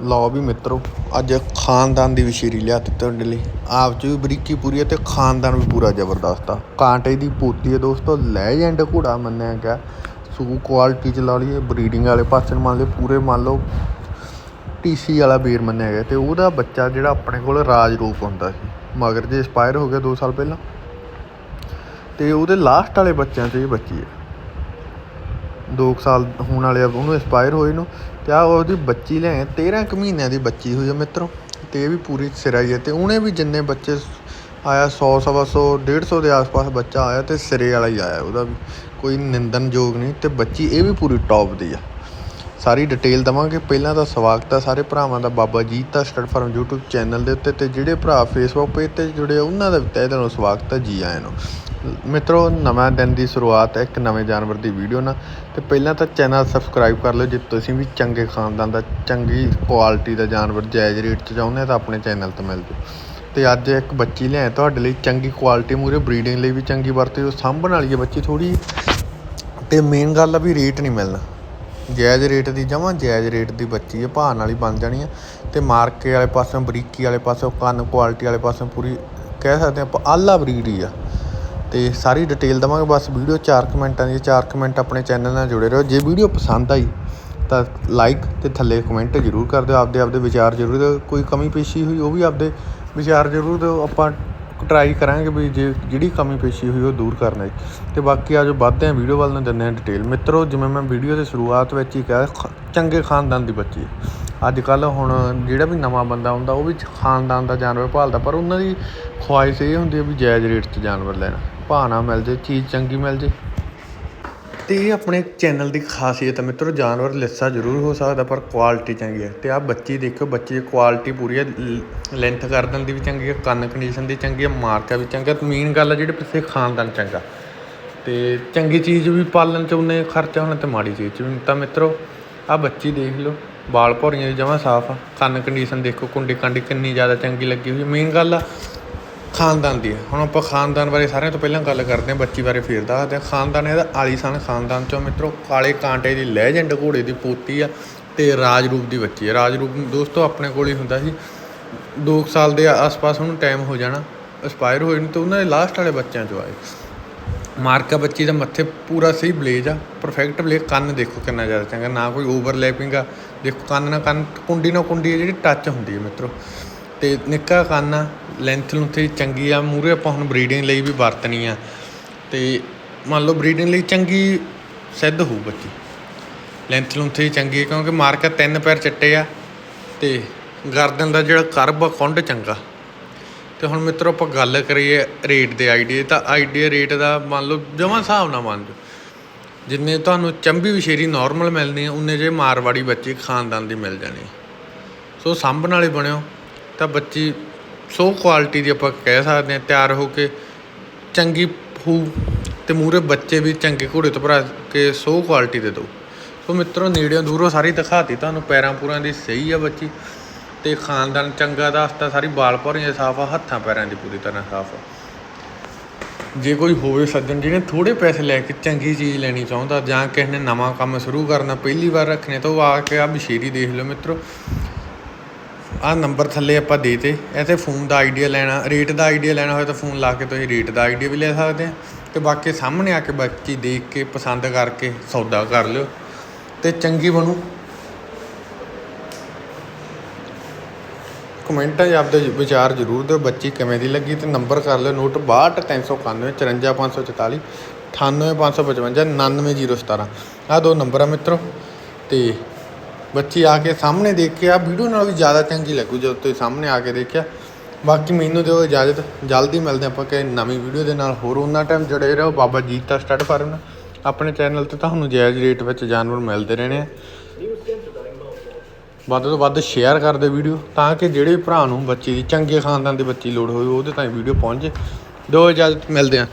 ਲਓ ਵੀ ਮਿੱਤਰੋ, ਅੱਜ ਖਾਨਦਾਨ ਦੀ ਵਿਸ਼ੇਰੀ ਲਿਆਤੀ ਤੁਹਾਡੇ ਲਈ। ਆਪ ਚ ਵੀ ਬਰੀਕੀ ਪੂਰੀ ਹੈ ਤੇ ਖਾਨਦਾਨ ਵੀ ਪੂਰਾ ਜ਼ਬਰਦਸਤ ਆ। ਕਾਂਟੇ ਦੀ ਪੋਤੀ ਹੈ ਦੋਸਤੋ ਲੈਜੈਂਡ ਘੋੜਾ ਮੰਨਿਆ ਗਿਆ। ਸੂ ਕੁਆਲਿਟੀ ਚ ਲਾ ਲਈਏ ਬਰੀਡਿੰਗ ਵਾਲੇ ਪਾਸੇ ਨੂੰ ਮੰਨ ਲਓ ਪੂਰੇ ਮੰਨ ਲਓ ਟੀਸੀ ਵਾਲਾ ਬੀਰ ਮੰਨਿਆ ਗਿਆ ਤੇ ਉਹਦਾ ਬੱਚਾ ਜਿਹੜਾ ਆਪਣੇ ਕੋਲ ਰਾਜ ਰੂਪ ਹੁੰਦਾ ਸੀ। ਮਗਰ ਜੇ ਐਕਸਪਾਇਰ ਹੋ ਗਿਆ 2 ਸਾਲ ਪਹਿਲਾਂ, ਤੇ ਉਹਦੇ ਲਾਸਟ ਵਾਲੇ ਬੱਚਿਆਂ 'ਚ ਇਹ ਬੱਚੀ ਹੈ। ਦੋ ਕੁ ਸਾਲ ਹੋਣ ਵਾਲੇ ਆ, ਉਹਨੂੰ ਐਕਸਪਾਇਰ ਹੋਏ ਨੂੰ ਅਤੇ ਆਹ ਉਹਦੀ ਬੱਚੀ ਲਿਆਏ 13 ਕੁ ਮਹੀਨਿਆਂ ਦੀ ਬੱਚੀ ਹੋਈ ਆ ਮਿੱਤਰੋ ਅਤੇ ਇਹ ਵੀ ਪੂਰੀ ਸਿਰਾ ਹੀ ਹੈ ਅਤੇ ਉਹਨੇ ਵੀ ਜਿੰਨੇ ਬੱਚੇ ਆਇਆ, ਸੌ, ਸਵਾ ਸੌ, ਡੇਢ ਸੌ ਦੇ ਆਸ-ਪਾਸ ਬੱਚਾ ਆਇਆ ਅਤੇ ਸਿਰੇ ਵਾਲਾ ਹੀ ਆਇਆ ਉਹਦਾ ਵੀ, ਕੋਈ ਨਿੰਦਣਯੋਗ ਨਹੀਂ ਅਤੇ ਬੱਚੀ ਇਹ ਵੀ ਪੂਰੀ ਟੌਪ ਦੀ ਆ। ਸਾਰੀ ਡਿਟੇਲ ਦਵਾਂਗੇ। ਪਹਿਲਾਂ ਤਾਂ ਸਵਾਗਤ ਹੈ ਸਾਰੇ ਭਰਾਵਾਂ ਦਾ ਬਾਬਾ ਜੀਤ ਦਾ ਸਟੱਡ ਫਾਰਮ YouTube ਚੈਨਲ ਦੇ ਉੱਤੇ ਤੇ ਜਿਹੜੇ ਭਰਾ Facebook ਪੇਜ ਤੇ ਜੁੜੇ ਉਹਨਾਂ ਦਾ ਵੀ ਤਹਿ ਦਿਲੋਂ ਸਵਾਗਤ ਹੈ ਜੀ ਆਇਆਂ ਨੂੰ। ਮਿੱਤਰੋ, ਨਵਾਂ ਦਿਨ ਦੀ ਸ਼ੁਰੂਆਤ ਹੈ, ਇੱਕ ਨਵੇਂ ਜਾਨਵਰ ਦੀ ਵੀਡੀਓ ਨਾਲ। ਤੇ ਪਹਿਲਾਂ ਤਾਂ ਚੈਨਲ ਸਬਸਕ੍ਰਾਈਬ ਕਰ ਲਿਓ ਜੇ ਤੁਸੀਂ ਵੀ ਚੰਗੇ ਖਾਨਦਾਨ ਦਾ, ਚੰਗੀ ਕੁਆਲਿਟੀ ਦਾ ਜਾਨਵਰ ਜਾਇਜ਼ ਰੇਟ 'ਚ ਚਾਹੁੰਦੇ ਆ, ਤਾਂ ਆਪਣੇ ਚੈਨਲ ਤੇ ਮਿਲ ਜਾਓ। ਤੇ ਅੱਜ ਇੱਕ ਬੱਚੀ ਲਿਆਏ ਤੁਹਾਡੇ ਲਈ ਚੰਗੀ ਕੁਆਲਿਟੀ ਮੂਰੇ ਬਰੀਡਿੰਗ ਲਈ ਵੀ ਚੰਗੀ ਵਰਤੇ ਸਾਂਭਣ ਵਾਲੀ ਹੈ ਬੱਚੀ ਥੋੜੀ ਤੇ ਮੇਨ ਗੱਲ ਆ ਵੀ ਰੇਟ ਨਹੀਂ ਮਿਲਣਾ। ਜਾਇਜ਼ ਰੇਟ ਦੀ ਜਮਾਂ, ਜਾਇਜ਼ ਰੇਟ ਦੀ ਬੱਚੀ ਹੈ ਭਾਅ ਨਾਲ ਹੀ ਬਣ ਜਾਣੀ ਆ। ਅਤੇ ਮਾਰਕੇ ਵਾਲੇ ਪਾਸੋਂ, ਬਰੀਕੀ ਵਾਲੇ ਪਾਸਿਓਂ ਕੰਨ ਕੁਆਲਿਟੀ ਵਾਲੇ ਪਾਸਿਓਂ ਪੂਰੀ ਕਹਿ ਸਕਦੇ ਆਪਾਂ ਆਲਾ ਬਰੀਡ ਹੀ ਆ। ਅਤੇ ਸਾਰੀ ਡਿਟੇਲ ਦੇਵਾਂਗੇ, ਬਸ ਵੀਡੀਓ ਚਾਰ ਕੁ ਮਿੰਟਾਂ ਦੀ ਚਾਰ ਕੁ ਮਿੰਟ ਆਪਣੇ ਚੈਨਲ ਨਾਲ ਜੁੜੇ ਰਹੋ। ਜੇ ਵੀਡੀਓ ਪਸੰਦ ਆਈ, ਤਾਂ ਲਾਈਕ ਅਤੇ ਥੱਲੇ ਕਮੈਂਟ ਜ਼ਰੂਰ ਕਰ ਦਿਓ। ਆਪਦੇ ਆਪਦੇ ਵਿਚਾਰ ਜ਼ਰੂਰ ਦਿਓ। ਕੋਈ ਕਮੀ ਪੇਸ਼ੀ ਹੋਈ, ਉਹ ਵੀ ਆਪਦੇ ਵਿਚਾਰ ਜ਼ਰੂਰ ਦਿਓ। ਆਪਾਂ ਟਰਾਈ ਕਰਾਂਗੇ ਵੀ ਜੇ ਜਿਹੜੀ ਕਮੀ ਪੇਸ਼ੀ ਹੋਈ ਉਹ ਦੂਰ ਕਰਨ ਹੈ ਤੇ ਬਾਕੀ ਆਜੋ ਵੱਧਦੇ ਹਾਂ ਵੀਡੀਓ ਵੱਲ ਨੂੰ ਦਿੰਦੇ ਹਾਂ ਡਿਟੇਲ ਮਿੱਤਰੋ, ਜਿਵੇਂ ਮੈਂ ਵੀਡੀਓ ਦੇ ਸ਼ੁਰੂਆਤ ਵਿੱਚ ਹੀ ਕਿਹਾ, ਖ- ਚੰਗੇ ਖਾਨਦਾਨ ਦੀ ਬੱਚੀ ਅੱਜ ਕੱਲ ਹੁਣ ਜਿਹੜਾ ਵੀ ਨਵਾਂ ਬੰਦਾ ਹੁੰਦਾ, ਉਹ ਵੀ ਖਾਨਦਾਨ ਦਾ ਜਾਨਵਰ ਭਾਲਦਾ, ਪਰ ਉਹਨਾਂ ਦੀ ਖੁਆਇਸ਼ ਇਹ ਹੁੰਦੀ ਹੈ ਵੀ ਜਾਇਜ਼ ਰੇਟ 'ਚ ਜਾਨਵਰ ਲੈਣਾ। ਭਾਅ ਨਾ ਮਿਲ ਜੇ, ਚੀਜ਼ ਚੰਗੀ ਮਿਲ ਜੇ। ਤੇ ਇਹ ਆਪਣੇ ਚੈਨਲ ਦੀ ਖਾਸੀਅਤ ਹੈ ਮਿੱਤਰੋ, ਜਾਨਵਰ ਲਿੱਸਾ ਜ਼ਰੂਰ ਹੋ ਸਕਦਾ, ਪਰ ਕੁਆਲਿਟੀ ਚੰਗੀ ਹੈ। ਤੇ ਆਹ ਬੱਚੀ ਦੇਖੋ ਬੱਚੀ ਦੀ ਕੁਆਲਿਟੀ ਪੂਰੀ ਹੈ ਲੈਂਥ ਕਰਦਨ ਦੀ ਵੀ ਚੰਗੀ ਹੈ, ਕੰਨ ਕੰਡੀਸ਼ਨ ਦੀ ਚੰਗੀ ਹੈ, ਮਾਰਕਾ ਵੀ ਚੰਗਾ ਮੇਨ ਗੱਲ ਹੈ ਜਿਹੜੇ ਪਿੱਛੇ ਖਾਨਦਾਨ ਚੰਗਾ। ਤੇ ਚੰਗੀ ਚੀਜ਼ ਵੀ ਪਾਲਣ ਚ ਉਹਨੇ ਖਰਚਾ ਹੋਣਾ ਤੇ ਮਾੜੀ ਚੀਜ਼ ਚ ਵੀ। ਤਾਂ ਮਿੱਤਰੋ, ਆਹ ਬੱਚੀ ਦੇਖ ਲਓ ਬਾਲ ਭੌਰੀਆਂ ਦੀ ਜਮਾਂ ਸਾਫ਼ ਆ। ਕੰਨ ਕੰਡੀਸ਼ਨ ਦੇਖੋ ਕੁੰਡੀ ਕਾਂਡੀ ਕਿੰਨੀ ਜ਼ਿਆਦਾ ਚੰਗੀ ਲੱਗੀ ਹੋਈ ਮੇਨ ਗੱਲ ਆ ਖਾਨਦਾਨ ਦੀ ਹੈ। ਹੁਣ ਆਪਾਂ ਖਾਨਦਾਨ ਬਾਰੇ ਸਾਰਿਆਂ ਤੋਂ ਪਹਿਲਾਂ ਗੱਲ ਕਰਦੇ ਹਾਂ, ਬੱਚੀ ਬਾਰੇ ਫੇਰ ਦੱਸਦੇ ਹਾਂ। ਖਾਨਦਾਨ ਇਹਦਾ ਆਲੀਸਾਨ ਖਾਨਦਾਨ ਚੋਂ ਮਿੱਤਰੋ, ਕਾਲੇ ਕਾਂਟੇ ਦੀ ਲੈਜੈਂਡ ਘੋੜੇ ਦੀ ਪੋਤੀ ਆ ਤੇ ਰਾਜਰੂਪ ਦੀ ਬੱਚੀ ਹੈ ਰਾਜਰੂਪ ਦੋਸਤੋ ਆਪਣੇ ਕੋਲ ਹੀ ਹੁੰਦਾ ਸੀ। 2 ਸਾਲ ਦੇ ਆਸ-ਪਾਸ ਉਹਨੂੰ ਟਾਈਮ ਹੋ ਜਾਣਾ ਐਕਸਪਾਇਰ ਹੋਏ ਨੂੰ ਤੇ ਉਹਨਾਂ ਦੇ ਲਾਸਟ ਵਾਲੇ ਬੱਚਿਆਂ ਚੋਂ ਆਏ। ਮਾਰਕਾ ਬੱਚੀ ਦਾ ਮੱਥੇ ਪੂਰਾ ਸਹੀ ਬਲੇਜ ਆ ਪਰਫੈਕਟ ਬਲੇਜ ਕੰਨ ਦੇਖੋ ਕਿੰਨਾ ਜ਼ਿਆਦਾ ਚੰਗਾ, ਨਾ ਕੋਈ ਓਵਰਲੈਪਿੰਗ ਆ। ਦੇਖੋ ਕੰਨ ਨਾਲ ਕੰਨ ਕੁੰਡੀ ਨਾਲ ਕੁੰਡੀ ਜਿਹੜੀ ਟੱਚ ਹੁੰਦੀ ਹੈ ਮਿੱਤਰੋ। ਤੇ ਨਿੱਕਾ ਕੰਨ ਆ ਲੈਂਥ ਲੁੰਥ ਚੰਗੀ ਆ ਮੂਰੇ ਆਪਾਂ ਹੁਣ ਬਰੀਡਿੰਗ ਲਈ ਵੀ ਵਰਤਣੀ ਆ। ਤੇ ਮੰਨ ਲਓ ਬਰੀਡਿੰਗ ਲਈ ਚੰਗੀ ਸਿੱਧ ਹੋਊ ਬੱਚੀ। ਲੈਂਥ ਲੁੰਥ ਵੀ ਚੰਗੀ ਕਿਉਂਕਿ ਮਾਰਕਾ ਤਿੰਨ ਪੈਰ ਚਿੱਟੇ ਆ ਤੇ ਗਰਦਨ ਦਾ ਜਿਹੜਾ ਕਰਬ ਆ ਕੁੰਡ ਚੰਗਾ। ਤੇ ਹੁਣ ਮਿੱਤਰੋ ਆਪਾਂ ਗੱਲ ਕਰੀਏ ਰੇਟ ਦੇ ਆਈਡੀਆ ਤਾਂ ਆਈਡੀਆ ਰੇਟ ਦਾ ਮੰਨ ਲਓ ਜਮਾਂ ਹਿਸਾਬ ਨਾਲ ਮੰਨ ਲਓ। ਜਿੰਨੇ ਤੁਹਾਨੂੰ ਚੰਬੀ ਵਿਸ਼ੇਰੀ ਨਾਰਮਲ ਮਿਲਣੀ ਆ, ਉਨੇ ਜੇ ਮਾਰਵਾੜੀ ਬੱਚੀ ਖਾਨਦਾਨ ਦੀ ਮਿਲ ਜਾਣੀ ਸੋ ਸਾਂਭਣ ਵਾਲੇ ਬਣਿਓ, ਤਾਂ ਬੱਚੀ ਸੋ ਕੁਆਲਿਟੀ ਦੀ ਆਪਾਂ ਕਹਿ ਸਕਦੇ ਹਾਂ, ਤਿਆਰ ਹੋ ਕੇ ਚੰਗੀ ਹੋ ਤੇ ਮੂਰੇ ਬੱਚੇ ਵੀ ਚੰਗੇ ਘੋੜੇ ਤੋਂ ਭਰਾ ਕੇ ਸੋ ਕੁਆਲਿਟੀ ਦੇ ਦਿਓ ਸੋ ਮਿੱਤਰੋ, ਨੇੜਿਓਂ ਦੂਰੋਂ ਸਾਰੀ ਦਿਖਾਤੀ ਤੁਹਾਨੂੰ, ਪੈਰਾਂ ਪੂਰਾਂ ਦੀ ਸਹੀ ਆ ਬੱਚੀ ਤੇ ਖਾਨਦਾਨ ਚੰਗਾ ਦੱਸਤਾ, ਸਾਰੀ ਬਾਲ ਭੌਰੀਆਂ ਸਾਫ਼ ਆ, ਹੱਥਾਂ ਪੈਰਾਂ ਦੀ ਪੂਰੀ ਤਰ੍ਹਾਂ ਸਾਫ਼ ਆ। ਜੇ ਕੋਈ ਹੋਵੇ ਸੱਜਣ ਜਿਹਨੇ ਥੋੜੇ ਪੈਸੇ ਲੈ ਕੇ ਚੰਗੀ ਚੀਜ਼ ਲੈਣੀ ਚਾਹੁੰਦਾ ਜਾਂ ਕਿਸੇ ਨੇ ਨਵਾਂ ਕੰਮ ਸ਼ੁਰੂ ਕਰਨਾ, ਪਹਿਲੀ ਵਾਰ ਰੱਖਣੇ, ਤਾਂ ਉਹ ਆ ਕੇ ਆ ਬਸ਼ੇਰੀ ਦੇਖ ਲਓ ਮਿੱਤਰੋ। ਆ ਨੰਬਰ ਥੱਲੇ ਆਪਾਂ ਦੇਤੇ। ਇੱਥੇ ਫੋਨ ਦਾ ਆਈਡੀਆ ਲੈਣਾ ਰੇਟ ਦਾ ਆਈਡੀਆ ਲੈਣਾ ਹੋਵੇ ਤਾਂ ਫੋਨ ਲਾ ਕੇ ਤੁਸੀਂ ਰੇਟ ਦਾ ਆਈਡੀਆ ਵੀ ਲੈ ਸਕਦੇ ਆ। ਤੇ ਬਾਕੀ ਸਾਹਮਣੇ ਆ ਕੇ ਬੱਚੀ ਦੇਖ ਕੇ, ਪਸੰਦ ਕਰਕੇ ਸੌਦਾ ਕਰ ਲਿਓ। ਤੇ ਚੰਗੀ ਬਣੂ। ਕਮੈਂਟਾਂ 'ਚ ਆਪਦੇ ਵਿਚਾਰ ਜ਼ਰੂਰ ਦਿਓ। ਬੱਚੀ ਕਿਵੇਂ ਦੀ ਲੱਗੀ ਤੇ ਨੰਬਰ ਕਰ ਲਿਓ। ਨੋਟ 62 391 54 544 98 555 99017 ਆਹ ਦੋ ਨੰਬਰ ਆ ਮਿੱਤਰੋ। ਤੇ ਬੱਚੀ ਆ ਕੇ ਸਾਹਮਣੇ ਦੇਖ ਕੇ ਆ ਵੀਡੀਓ ਨਾਲ ਵੀ ਜ਼ਿਆਦਾ ਚੰਗੀ ਲੱਗੂ ਜਦੋਂ ਤੁਸੀਂ ਸਾਹਮਣੇ ਆ ਕੇ ਦੇਖਿਆ। ਬਾਕੀ ਮੈਨੂੰ ਦਿਓ ਇਜਾਜ਼ਤ ਜਲਦੀ ਮਿਲਦੇ ਆਪਾਂ ਕਿ ਨਵੀਂ ਵੀਡੀਓ ਦੇ ਨਾਲ ਹੋਰ ਉਹਨਾਂ ਟਾਈਮ ਜੁੜੇ ਰਹੋ। ਬਾਬਾ ਜੀਤ ਦਾ ਸਟੱਡ ਫਾਰਮ ਆਪਣੇ ਚੈਨਲ ਤੇ ਤੁਹਾਨੂੰ ਜਾਇਜ਼ ਰੇਟ ਵਿੱਚ ਜਾਨਵਰ ਮਿਲਦੇ ਰਹਿਣੇ ਆ। ਵੱਧ ਤੋਂ ਵੱਧ ਸ਼ੇਅਰ ਕਰ ਦਿਓ ਵੀਡੀਓ, ਤਾਂ ਕਿ ਜਿਹੜੇ ਭਰਾ ਨੂੰ ਬੱਚੇ ਦੀ ਚੰਗੇ ਖਾਨਦਾਨ ਦੀ ਬੱਚੀ ਲੋੜ ਹੋਵੇ, ਉਹਦੇ ਤਾਈਂ ਵੀਡੀਓ ਪਹੁੰਚੇ। ਦੋ ਇਜਾਜ਼ਤ, ਮਿਲਦੇ ਆ